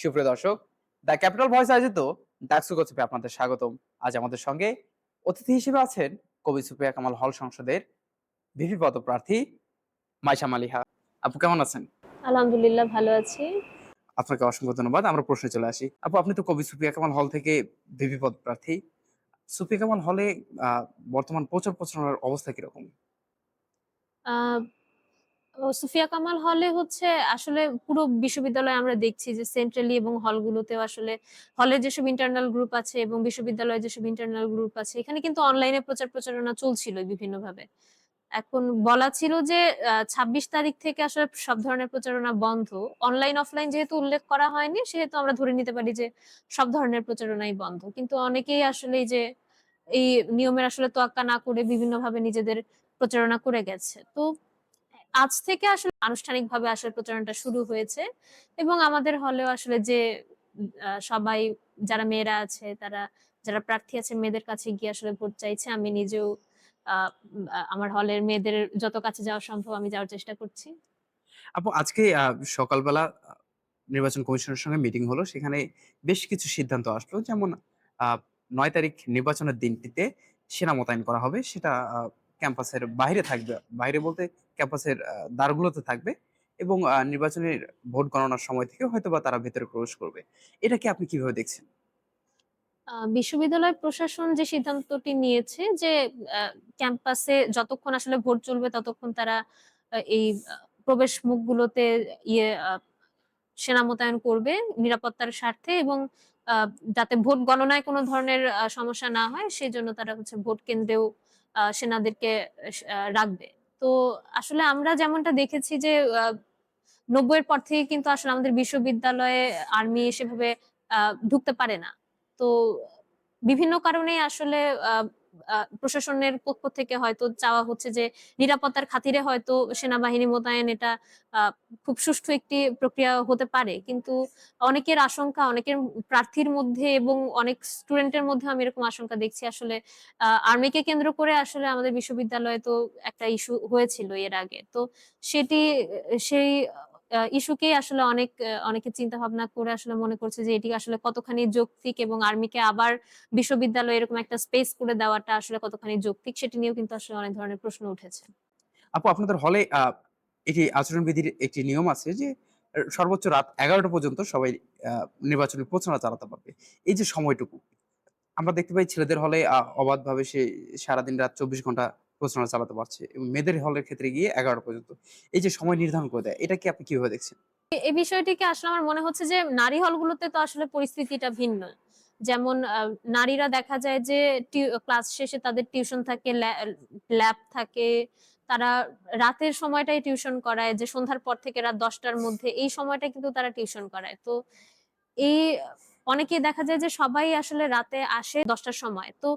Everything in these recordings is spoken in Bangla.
সুপ্রিয় দর্শক দ্য ক্যাপিটাল ভয়েস আয়োজিত ডাকসু গল্পে আপনাদের স্বাগতম। আজ আমাদের সঙ্গে অতিথি হিসেবে আছেন কবি সুপ্রিয়া কামাল হল সংসদের ভিপি পদপ্রার্থী মাইশা মালিহা। আপু কেমন আছেন? আলহামদুলিল্লাহ ভালো আছি। আপনাকে অসংখ্য ধন্যবাদ আমরা প্রশ্নে চলে আসি। আপু আপনি তো কবি সুপ্রিয়া কামাল হল থেকে ভিপি পদপ্রার্থী। সুপ্রিয়া কামাল হলে বর্তমান প্রচার প্রচারণার অবস্থা কীরকম? সুফিয়া কামাল হলে হচ্ছে আসলে পুরো বিশ্ববিদ্যালয়ে আমরা দেখছি যে সেন্ট্রালি এবং হলগুলোতেও আসলে হলের যেসব ইন্টারনাল গ্রুপ আছে এবং বিশ্ববিদ্যালয়ের যেসব ইন্টারনাল গ্রুপ আছে, এখানে কিন্তু অনলাইনে প্রচার প্রচারণা চলছিল বিভিন্নভাবে। এখন বলা ছিল যে ছাব্বিশ তারিখ থেকে আসলে সব ধরনের প্রচারণা বন্ধ। অনলাইন অফলাইন যেহেতু উল্লেখ করা হয়নি, সেহেতু আমরা ধরে নিতে পারি যে সব ধরনের প্রচারণাই বন্ধ। কিন্তু অনেকেই আসলে যে, এই নিয়মের আসলে তোয়াক্কা না করে বিভিন্নভাবে নিজেদের প্রচারণা করে গেছে। তো আজ থেকে আসলে আনুষ্ঠানিকভাবে আসলে প্রচারণাটা শুরু হয়েছে এবং আমাদের হলেও আসলে যে সবাই যারা মেয়েরা আছে, তারা, যারা প্রার্থী আছে, মেয়েদের কাছে গিয়ে আসলে ভোট চাইছে। আমি নিজেও আমার হলের মেয়েদের যত কাছে যাওয়া সম্ভব আমি যাওয়ার চেষ্টা করছি। আপু, আজকে সকালবেলা নির্বাচন কমিশনের সঙ্গে মিটিং হলো। সেখানে বেশ কিছু সিদ্ধান্ত আসলো। যেমন নয় তারিখ নির্বাচনের দিনটিতে সেনা মোতায়েন করা হবে। সেটা ক্যাম্পাসের বাইরে থাকবে। বাইরে বলতে ক্যাম্পাসের দ্বারগুলোতে থাকবে এবং নির্বাচনের ভোট গণনার সময় থেকে হয়তোবা তারা ভেতরে প্রবেশ করবে। এটাকে আপনি কীভাবে দেখছেন? বিশ্ববিদ্যালয় প্রশাসন যে সিদ্ধান্তটি নিয়েছে যে ক্যাম্পাসে যতক্ষণ আসলে ভোট চলবে ততক্ষণ তারা এই প্রবেশ মুখগুলোতে ইয়ে সেনা মোতায়েন করবে নিরাপত্তার স্বার্থে এবং যাতে ভোট গণনায় কোনো ধরনের সমস্যা না হয়, সেই জন্য তারা হচ্ছে ভোট কেন্দ্রেও সেনাদেরকে রাখবে। তো আসলে আমরা যেমনটা দেখেছি যে নব্বইয়ের পর থেকে কিন্তু আসলে আমাদের বিশ্ববিদ্যালয়ে আর্মি সেভাবে ঢুকতে পারে না। তো বিভিন্ন কারণে আসলে প্রশাসনের পক্ষ থেকে হয়তো চাওয়া হচ্ছে যে নিরাপত্তার খাতিরে হয়তো সেনাবাহিনী মোতায়েন এটা খুব সুষ্ঠু একটি প্রক্রিয়া হতে পারে। কিন্তু অনেকের আশঙ্কা, অনেকের প্রার্থীর মধ্যে এবং অনেক স্টুডেন্টের মধ্যে আমি এরকম আশঙ্কা দেখছি। আসলে আর্মিকে কেন্দ্র করে আসলে আমাদের বিশ্ববিদ্যালয়ে তো একটা ইস্যু হয়েছিল এর আগে। তো সেটি, সেই ইস্যুকেই আসলে অনেক অনেকে চিন্তা ভাবনা করে আসলে মনে করছে যে এটি আসলে কতখানি যৌক্তিক এবং আর্মিকে আবার বিশ্ববিদ্যালয়ে এরকম একটা স্পেস করে দেওয়াটা আসলে কতখানি যৌক্তিক সেটি নিয়েও কিন্তু আসলে অনেক ধরনের প্রশ্ন উঠেছে। আপু, আপনাদের হলে এটি আচরণবিধির একটি নিয়ম আছে যে সর্বোচ্চ রাত এগারোটা পর্যন্ত সবাই নির্বাচনী প্রচারণা চালাতে পারবে। এই যে সময়টুকু, আমরা দেখতে পাই ছেলেদের হলে অবাধভাবে সে সারাদিন রাত চব্বিশ ঘণ্টা প্রচারণা চালাতে পারছে মেয়েদের হলের ক্ষেত্রে গিয়ে এগারোটা পর্যন্ত। এই যে সময় নির্ধারণ করে দেয়, এটা কি আপনি কীভাবে দেখছেন? এই বিষয়টিকে আসলে আমার মনে হচ্ছে যে নারী হলগুলোতে তো আসলে পরিস্থিতিটা ভিন্ন। যেমন নারীরা দেখা যায় যে ক্লাস শেষে তাদের টিউশন থাকে ল্যাব থাকে, তারা রাতের সময়টাই টিউশন করায়, যে সন্ধ্যার পর থেকে রাত দশটার মধ্যে এই সময়টা কিন্তু তারা টিউশন করায়। তো এই অনেকে দেখা যায় যে সবাই আসলে রাতে আসে দশটার সময়। তো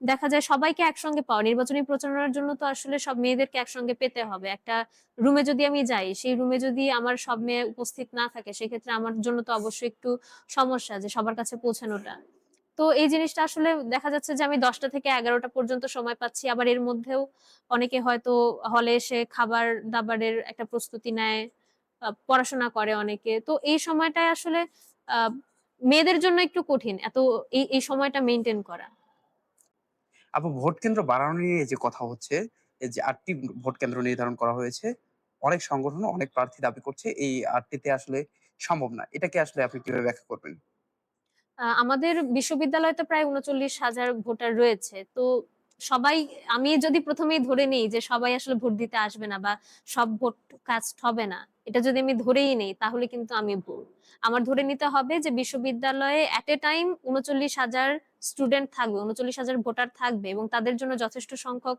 দেখা যায় সবাইকে একসঙ্গে পাওয়া, নির্বাচনী প্রচারণার জন্য তো আসলে সব মেয়েদেরকে একসঙ্গে পেতে হবে। একটা রুমে যদি আমি যাই, সেই রুমে যদি আমার সব মেয়ে উপস্থিত না থাকে, সেক্ষেত্রে আমার জন্য তো অবশ্যই একটু সমস্যা যে সবার কাছে পৌঁছানোটা। তো এই জিনিসটা আসলে দেখা যাচ্ছে যে আমি দশটা থেকে এগারোটা পর্যন্ত সময় পাচ্ছি। আবার এর মধ্যেও অনেকে হয়তো হলে এসে খাবার দাবারের একটা প্রস্তুতি নেয় পড়াশোনা করে অনেকে। তো এই সময়টায় আসলে মেয়েদের জন্য একটু কঠিন এত এই এই সময়টা মেনটেন করা। আপু ভোট কেন্দ্র বাড়ানো নিয়ে যে কথা হচ্ছে এই যে আটটি ভোট কেন্দ্র নির্ধারণ করা হয়েছে অনেক সংগঠন অনেক প্রার্থী দাবি করছে এই আটটিতে আসলে সম্ভব না। এটাকে আসলে আপনি কীভাবে ব্যাখ্যা করবেন? আমাদের বিশ্ববিদ্যালয়ে তো প্রায় উনচল্লিশ হাজার ভোটার রয়েছে তো সবাই আমি যদি প্রথমেই ধরে নিই যে সবাই আসলে ভোট দিতে আসবে না বা সব ভোট কাস্ট হবে না এটা যদি আমি ধরেই নেই, তাহলে কিন্তু আমি ভুল। আমার ধরে নিতে হবে যে বিশ্ববিদ্যালয়ে এট এ টাইম উনচল্লিশ হাজার স্টুডেন্ট থাকবে, উনচল্লিশ হাজার ভোটার থাকবে এবং তাদের জন্য যথেষ্ট সংখ্যক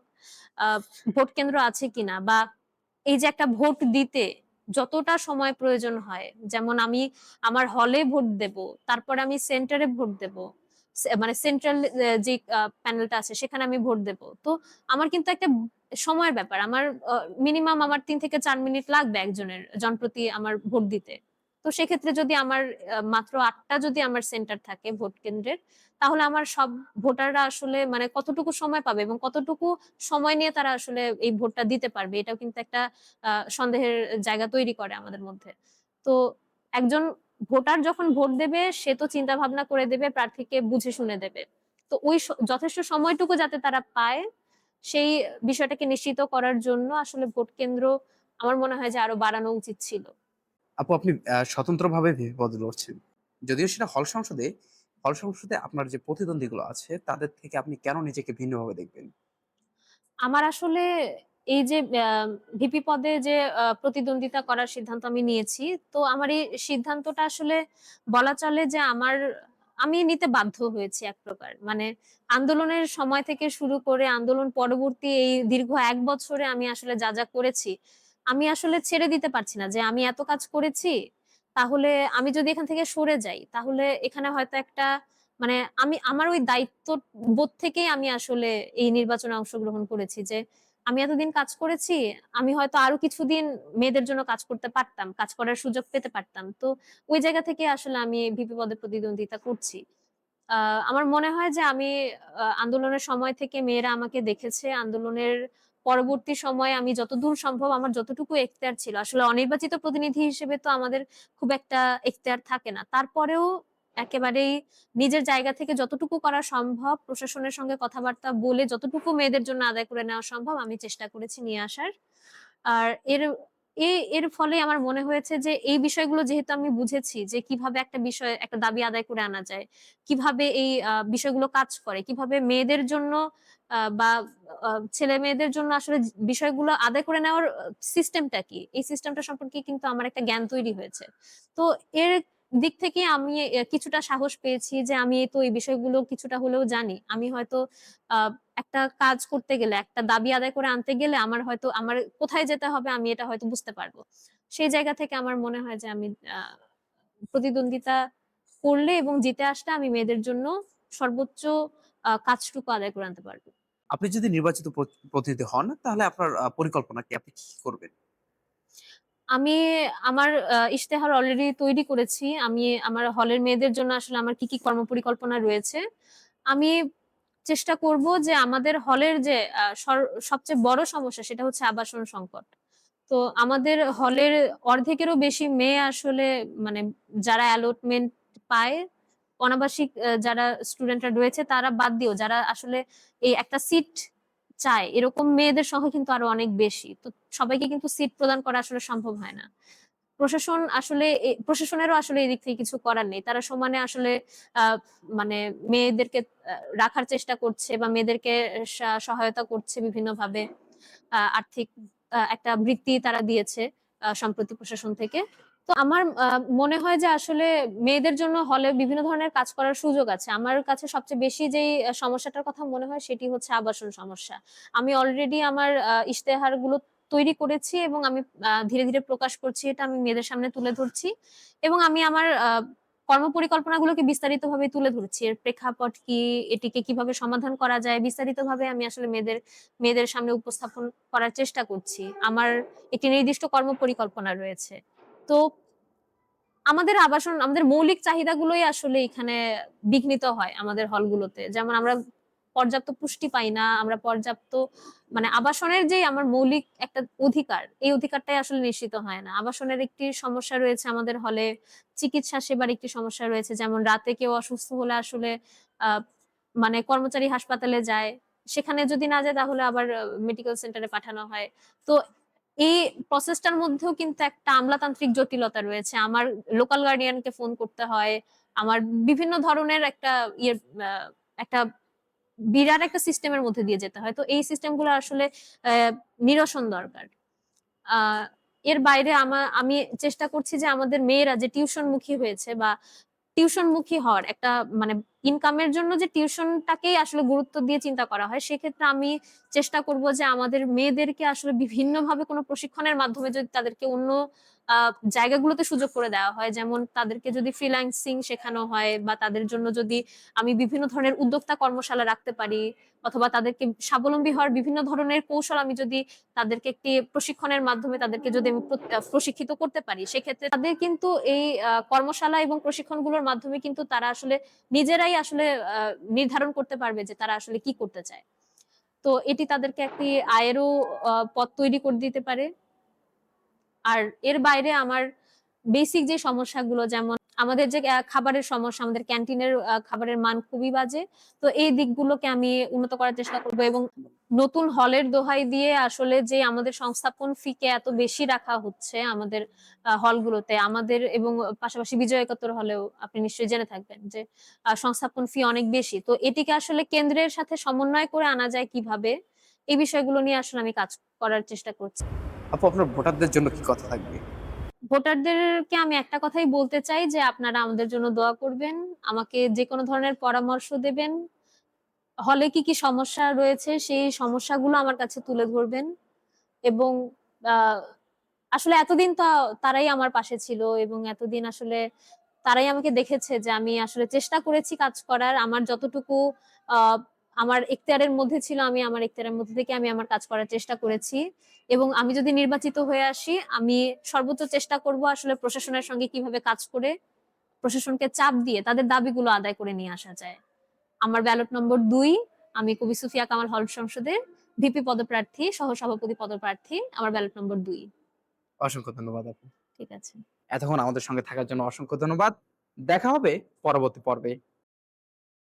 ভোট কেন্দ্র আছে কিনা বা এই যে একটা ভোট দিতে যতটা সময় প্রয়োজন হয়, যেমন আমি আমার হলে ভোট দেব, তারপর আমি সেন্টারে ভোট দেব মানে সেন্ট্রাল যে প্যানেলটা আছে, সেখানে আমি ভোট দেব। তো আমার কিন্তু একটা সময়ের ব্যাপার। আমার মিনিমাম আমার তিন থেকে চার মিনিট লাগবে একজনের জনপ্রতি আমার ভোট দিতে। তো সেক্ষেত্রে যদি আমার মাত্র আটটা যদি আমার সেন্টার থাকে ভোট কেন্দ্রের, তাহলে আমার সব ভোটাররা আসলে মানে কতটুকু সময় পাবে এবং কতটুকু সময় নিয়ে তারা আসলে এই ভোটটা দিতে পারবে, এটাও কিন্তু একটা সন্দেহের জায়গা তৈরি করে আমাদের মধ্যে। তো একজন ভোটার যখন ভোট দেবে সে তো চিন্তা ভাবনা করে দেবে প্রার্থীকে বুঝে শুনে দেবে। তো ওই যথেষ্ট সময়টুকু যাতে তারা পায় সেই বিষয়টাকে নিশ্চিত করার জন্য আসলে ভোট কেন্দ্র আমার মনে হয় যে আরও বাড়ানো উচিত ছিল। আপু আপনি স্বতন্ত্রভাবে ভিপি পদে লড়ছেন যদিও সেটা হল সংসদে হল সংসদে আপনার যে প্রতিদ্বন্দ্বীগুলো আছে তাদের থেকে আপনি কেন নিজেকে ভিন্নভাবে দেখবেন? আমার আসলে এই যে ভিপি পদে যে প্রতিদ্বন্দ্বিতা করার সিদ্ধান্ত আমি নিয়েছি, তো আমার এই সিদ্ধান্তটা আসলে বলা চলে যে আমার, আমি নিতে বাধ্য হয়েছি এক প্রকার। মানে আন্দোলনের সময় থেকে শুরু করে আন্দোলন পরবর্তী এই দীর্ঘ এক বছরে আমি আসলে যা যা করেছি, আমি আসলে ছেড়ে দিতে পারছি না যে আমি এত কাজ করেছি, তাহলে আমি যদি এখান থেকে সরে যাই, তাহলে এখানে হয়তো একটা মানে আমি, আমার ওই দায়িত্ব বোধ থেকেই আমি আসলে এই নির্বাচনে অংশগ্রহণ করেছি যে আমি এতদিন কাজ করেছি, আমি হয়তো আরও কিছুদিন মেয়েদের জন্য কাজ করতে পারতাম, কাজ করার সুযোগ পেতে পারতাম। তো ওই জায়গা থেকে আসলে আমি ভিপি পদে প্রতিদ্বন্দ্বিতা করছি। আমার মনে হয় যে আমি আন্দোলনের সময় থেকে মেয়েরা আমাকে দেখেছে। আন্দোলনের পরবর্তী সময়ে আমি যতদূর সম্ভব আমার যতটুকু এখতিয়ার ছিল। আসলে অনির্বাচিত প্রতিনিধি হিসেবে তো আমাদের খুব একটা এখতিয়ার থাকে না। তারপরেও একেবারেই নিজের জায়গা থেকে যতটুকু করা সম্ভব, প্রশাসনের সঙ্গে কথাবার্তা বলে যতটুকু মেয়েদের জন্য আদায় করে নেওয়া সম্ভব আমি চেষ্টা করেছি নিয়ে আসার। আর এর এর ফলে আমার মনে হয়েছে যে এই বিষয়গুলো যেহেতু আমি বুঝেছি যে কীভাবে একটা বিষয়, একটা দাবি আদায় করে আনা যায়, কীভাবে এই বিষয়গুলো কাজ করে, কীভাবে মেয়েদের জন্য বা ছেলে মেয়েদের জন্য আসলে বিষয়গুলো আদায় করে নেওয়ার সিস্টেমটা কি? এই সিস্টেমটা সম্পর্কে কিন্তু আমার একটা জ্ঞান তৈরি হয়েছে। তো এর দিক থেকে আমি কিছুটা সাহস পেয়েছি যে আমি তো এই বিষয়গুলো কিছুটা হলেও জানি। আমি হয়তো একটা কাজ করতে গেলে, একটা দাবি আদায় করে আনতে গেলে আমার হয়তো, আমার কোথায় যেতে হবে আমি এটা হয়তো বুঝতে পারব। সেই জায়গা থেকে আমার মনে হয় যে আমি প্রতিদ্বন্দ্বিতা করলে এবং জিতে আসলে আমি মেয়েদের জন্য সর্বোচ্চ কাজটুকু আদায় করে আনতে পারব। আপনি যদি নির্বাচিত প্র- প্রতিনিধি হন, তাহলে আপনার পরিকল্পনা কি? আপনি কি করবেন? আমি আমার ইশতেহার অলরেডি তৈরি করেছি। আমি আমার হলের মেয়েদের জন্য আসলে আমার কি কি কর্মপরিকল্পনা রয়েছে। আমি চেষ্টা করব যে আমাদের হলের যে সবচেয়ে বড় সমস্যা সেটা হচ্ছে আবাসন সংকট। তো আমাদের হলের অর্ধেকেরও বেশি মেয়ে আসলে মানে যারা অ্যালটমেন্ট পায়, অনাবাসিক যারা স্টুডেন্টরা রয়েছে তারা বাদ দিও। যারা আসলে এই একটা সিট চায়। এরকম মেয়েদের সংখ্যা কিন্তু আরও অনেক বেশি। তো সবাইকে কিন্তু সিট প্রদান করা আসলে সম্ভব হয় না। প্রশাসন আসলে প্রশাসনেরও আসলে এদিক থেকে কিছু করার নেই। তারা সমানে আসলে মানে মেয়েদেরকে রাখার চেষ্টা করছে বা মেয়েদেরকে সহায়তা করছে বিভিন্নভাবে। আর্থিক একটা বৃত্তি তারা দিয়েছে সম্প্রতি প্রশাসন থেকে। তো আমার মনে হয় যে আসলে মেয়েদের জন্য হলে বিভিন্ন ধরনের কাজ করার সুযোগ আছে। আমার কাছে সবচেয়ে বেশি যেই সমস্যাটার কথা মনে হয় সেটি হচ্ছে আবাসন সমস্যা। আমি অলরেডি আমার ইশতেহারগুলো তৈরি করেছি এবং আমি ধীরে ধীরে প্রকাশ করছি এটা আমি মেয়েদের সামনে তুলে ধরছি এবং আমি আমার আহ, কর্মপরিকল্পনাগুলোকে বিস্তারিতভাবে তুলে ধরছি। এর প্রেক্ষাপট কি এটিকে কীভাবে সমাধান করা যায় বিস্তারিতভাবে আমি আসলে মেয়েদের মেয়েদের সামনে উপস্থাপন করার চেষ্টা করছি। আমার একটি নির্দিষ্ট কর্মপরিকল্পনা রয়েছে। তো আমাদের আবাসন, আমাদের মৌলিক চাহিদাগুলোই আসলে এখানে বিঘ্নিত হয় আমাদের হলগুলোতে। যেমন আমরা পর্যাপ্ত পুষ্টি পাই না, আমরা পর্যাপ্ত মানে আবাসনের যে আমার মৌলিক একটা অধিকার, এই অধিকারটাই আসলে নিশ্চিত হয় না। আবাসনের একটি সমস্যা রয়েছে আমাদের হলে, চিকিৎসা সেবার একটি সমস্যা রয়েছে। যেমন রাতে কেউ অসুস্থ হলে আসলে মানে কর্মচারী হাসপাতালে যায়, সেখানে যদি না যায় তাহলে আবার মেডিকেল সেন্টারে পাঠানো হয়। তো এই প্রসেসটার মধ্যেও কিন্তু একটা আমলাতান্ত্রিক জটিলতা রয়েছে। আমার লোকাল গার্ডিয়ানকে ফোন করতে হয়, আমার বিভিন্ন ধরনের একটা ইয়ে একটা বিরাট একটা সিস্টেমের মধ্যে দিয়ে যেতে হয়। তো এই সিস্টেমগুলো আসলে নিরসন দরকার। এর বাইরে আমার আমি চেষ্টা করছি যে আমাদের মেয়েরা যে টিউশন মুখী হয়েছে বা টিউশন মুখী হওয়ার একটা মানে ইনকামের জন্য যে টিউশনটাকেই আসলে গুরুত্ব দিয়ে চিন্তা করা হয়, সেক্ষেত্রে আমি চেষ্টা করব যে আমাদের মেয়েদেরকে আসলে বিভিন্নভাবে কোনো প্রশিক্ষণের মাধ্যমে যদি তাদেরকে অন্য জায়গাগুলোতে সুযোগ করে দেওয়া হয়, যেমন তাদেরকে যদি ফ্রিল্যান্সিং শেখানো হয় বা তাদের জন্য যদি আমি বিভিন্ন ধরনের উদ্যোক্তা কর্মশালা রাখতে পারি অথবা তাদেরকে স্বাবলম্বী হওয়ার বিভিন্ন ধরনের কৌশল আমি যদি তাদেরকে একটি প্রশিক্ষণের মাধ্যমে তাদেরকে যদি আমি প্র- প্রশিক্ষিত করতে পারি, সেক্ষেত্রে তাদের কিন্তু এই কর্মশালা এবং প্রশিক্ষণগুলোর মাধ্যমে কিন্তু তারা আসলে নিজেরাই আসলে আহ, নির্ধারণ করতে পারবে যে তারা আসলে কি করতে চায়। তো এটি তাদেরকে একটি আয়েরও পথ তৈরি করে দিতে পারে। আর এর বাইরে আমার বেসিক যে সমস্যাগুলো যেমন আমাদের যে খাবারের সমস্যা, আমাদের ক্যান্টিনের খাবারের মান খুবই বাজে। তো এই দিকগুলোকে আমি উন্নত করার চেষ্টা করব এবং নতুন হলের দোহাই দিয়ে আসলে যে, আমাদের সংস্থাপন ফিকে এত বেশি রাখা হচ্ছে আমাদের হলগুলোতে, আমাদের এবং পাশাপাশি বিজয় একাত্তর হলেও আপনি নিশ্চয়ই জেনে থাকবেন যে সংস্থাপন ফি অনেক বেশি। তো এটিকে আসলে কেন্দ্রের সাথে সমন্বয় করে আনা যায় কীভাবে, এই বিষয়গুলো নিয়ে আসলে আমি কাজ করার চেষ্টা করছি। আপু, আপনার ভোটারদের জন্য কি কথা থাকবে? ভোটারদেরকে আমি একটা কথাই বলতে চাই যে আপনারা আমাদের জন্য দোয়া করবেন আমাকে যে কোনো ধরনের পরামর্শ দেবেন। হলে কি কি সমস্যা রয়েছে সেই সমস্যাগুলো আমার কাছে তুলে ধরবেন। এবং আসলে এতদিন তো তারাই আমার পাশে ছিল এবং এতদিন আসলে তারাই আমাকে দেখেছে যে আমি আসলে চেষ্টা করেছি কাজ করার। আমার যতটুকু আহ, আমার এখতিয়ারের মধ্যে ছিল আমি আমার এখতিয়ারের মধ্যে থেকে আমি আমার কাজ করার চেষ্টা করেছি। এবং আমি যদি নির্বাচিত হয়ে আসি আমি সর্বোচ্চ চেষ্টা করব আসলে প্রশাসনের সঙ্গে কীভাবে কাজ করে প্রশাসনকে চাপ দিয়ে তাদের দাবিগুলো আদায় করে নিয়ে আসা যায়। আমার ব্যালট নম্বর দুই আমি কবি সুফিয়া কামাল হল সংসদের ভিপি পদপ্রার্থী সহ সভাপতি পদপ্রার্থী আমার ব্যালট নম্বর দুই। অসংখ্য ধন্যবাদ আপু। ঠিক আছে। এতক্ষণ আমাদের সঙ্গে থাকার জন্য অসংখ্য ধন্যবাদ। দেখা হবে পরবর্তী পর্বে।